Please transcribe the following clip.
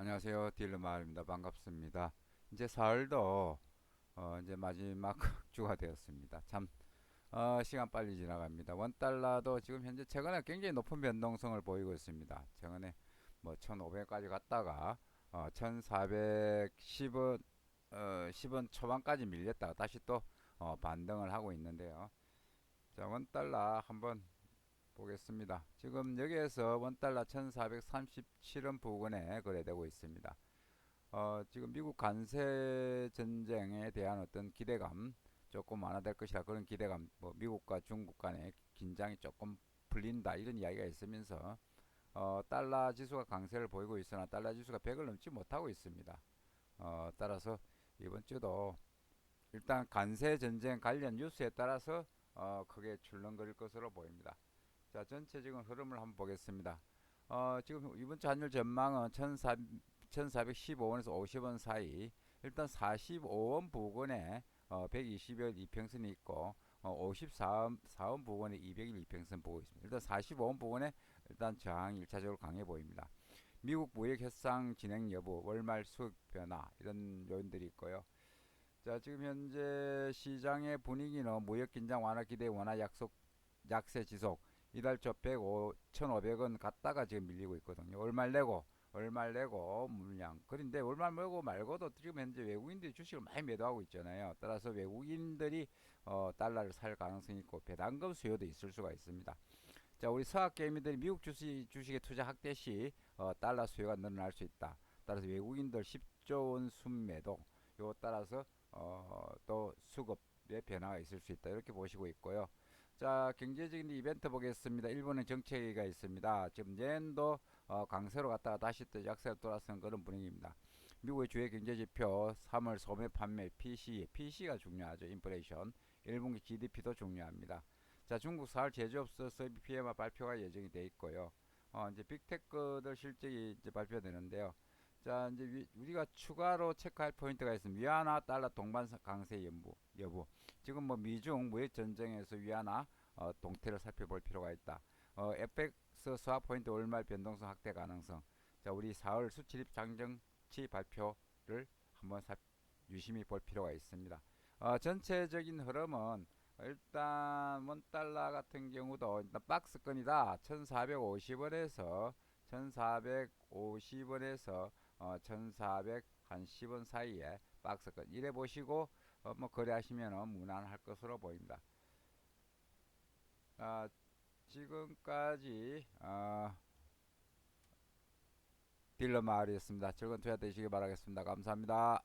안녕하세요. 딜러 마을입니다. 반갑습니다. 이제 사흘도 어, 이제 마지막 주가 되었습니다. 참 어, 시간 빨리 지나갑니다. 원 달러도 지금 현재 최근에 굉장히 높은 변동성을 보이고 있습니다. 최근에 뭐 1,500까지 갔다가 어, 1,410원 어, 10원 초반까지 밀렸다가 다시 또 어, 반등을 하고 있는데요. 자, 원 달러 한번 보겠습니다. 지금 여기에서 원달러 1437원 부근에 거래되고 있습니다. 어, 지금 미국 관세 전쟁에 대한 어떤 기대감 조금 완화될 것이라 그런 기대감 뭐 미국과 중국 간의 긴장이 조금 풀린다 이런 이야기가 있으면서 어, 달러 지수가 강세를 보이고 있으나 달러 지수가 100을 넘지 못하고 있습니다. 어, 따라서 이번 주도 일단 관세 전쟁 관련 뉴스에 따라서 어, 크게 출렁거릴 것으로 보입니다. 자, 전체 지금 흐름을 한번 보겠습니다. 어, 지금 이번 주 환율 전망은 1400, 1415원에서 50원 사이. 일단 45원 부근에 어, 120일 이평선이 있고 어, 54원 4원 부근에 200일 이평선 보고 있습니다. 일단 45원 부근에 일단 저항이 1차적으로 강해 보입니다. 미국 무역 협상 진행 여부, 월말 수급 변화 이런 요인들이 있고요. 자, 지금 현재 시장의 분위기는 무역 긴장 완화 기대 원화 약속 약세 지속 이달 초 105, 1,500원 갔다가 지금 밀리고 있거든요. 월말 내고 월말 내고 물량. 그런데 월말 내고 말고도 지금 현재 외국인들이 주식을 많이 매도하고 있잖아요. 따라서 외국인들이 어, 달러를 살 가능성이 있고 배당금 수요도 있을 수가 있습니다. 자, 우리 서학 개미들이 미국 주식 주식에 투자 확대 시 어, 달러 수요가 늘어날 수 있다. 따라서 외국인들 10조 원 순매도 요 따라서 어, 또 수급의 변화가 있을 수 있다. 이렇게 보시고 있고요. 자, 경제적인 이벤트 보겠습니다. 일본의 정책위가 있습니다. 지금 엔도 어, 강세로 갔다가 다시 또 약세로 돌아서는 그런 분위기입니다. 미국의 주요 경제지표 3월 소매 판매 PC, PC가 중요하죠. 인플레이션. 1분기 GDP도 중요합니다. 자, 중국 4월 제조업소 소비 PMI 발표가 예정이 돼 있고요. 어, 이제 빅테크들 실적이 이제 발표되는데요. 자, 이제 위, 우리가 추가로 체크할 포인트가 있습니다. 위안화 달러 동반 강세 여부, 여부. 지금 뭐 미중 무역 전쟁에서 위안화 어, 동태를 살펴볼 필요가 있다. 어, FX 스왑 포인트 월말 변동성 확대 가능성. 자, 우리 4월 수출입 장정치 발표를 한번 살, 유심히 볼 필요가 있습니다. 어, 전체적인 흐름은 일단 원 달러 같은 경우도 일단 박스권이다. 1,450원에서 1,450원에서 어, 1,410원 사이에 박스권 이래 보시고 어, 뭐 거래하시면 무난할 것으로 보입니다. 아, 지금까지 어, 딜러 마을이었습니다. 즐거운 투자 되시기 바라겠습니다. 감사합니다.